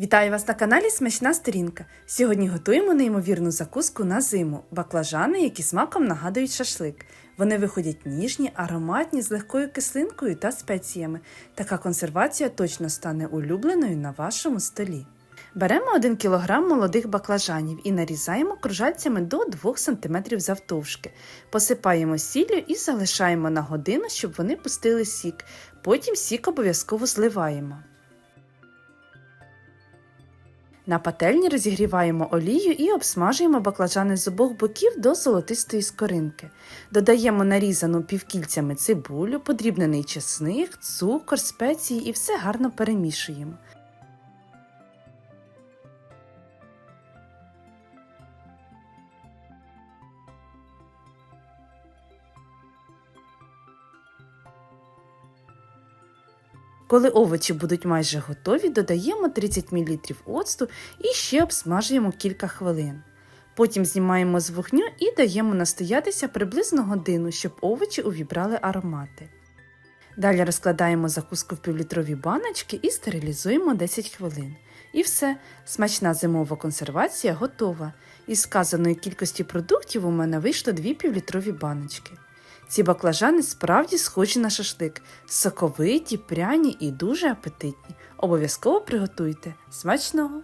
Вітаю вас на каналі Смачна Сторінка. Сьогодні готуємо неймовірну закуску на зиму баклажани, які смаком нагадують шашлик. Вони виходять ніжні, ароматні, з легкою кислинкою та спеціями. Така консервація точно стане улюбленою на вашому столі. Беремо 1 кг молодих баклажанів і нарізаємо кружальцями до 2 см завтовшки. Посипаємо сіллю і залишаємо на годину, щоб вони пустили сік. Потім сік обов'язково зливаємо. На пательні розігріваємо олію і обсмажуємо баклажани з обох боків до золотистої скоринки. Додаємо нарізану півкільцями цибулю, подрібнений чесник, цукор, спеції і все гарно перемішуємо. Коли овочі будуть майже готові, додаємо 30 мл оцту і ще обсмажуємо кілька хвилин. Потім знімаємо з вогню і даємо настоятися приблизно годину, щоб овочі увібрали аромати. Далі розкладаємо закуску в півлітрові баночки і стерилізуємо 10 хвилин. І все, смачна зимова консервація готова. Із сказаної кількості продуктів у мене вийшло 2 півлітрові баночки. Ці баклажани справді схожі на шашлик, соковиті, пряні і дуже апетитні. Обов'язково приготуйте. Смачного!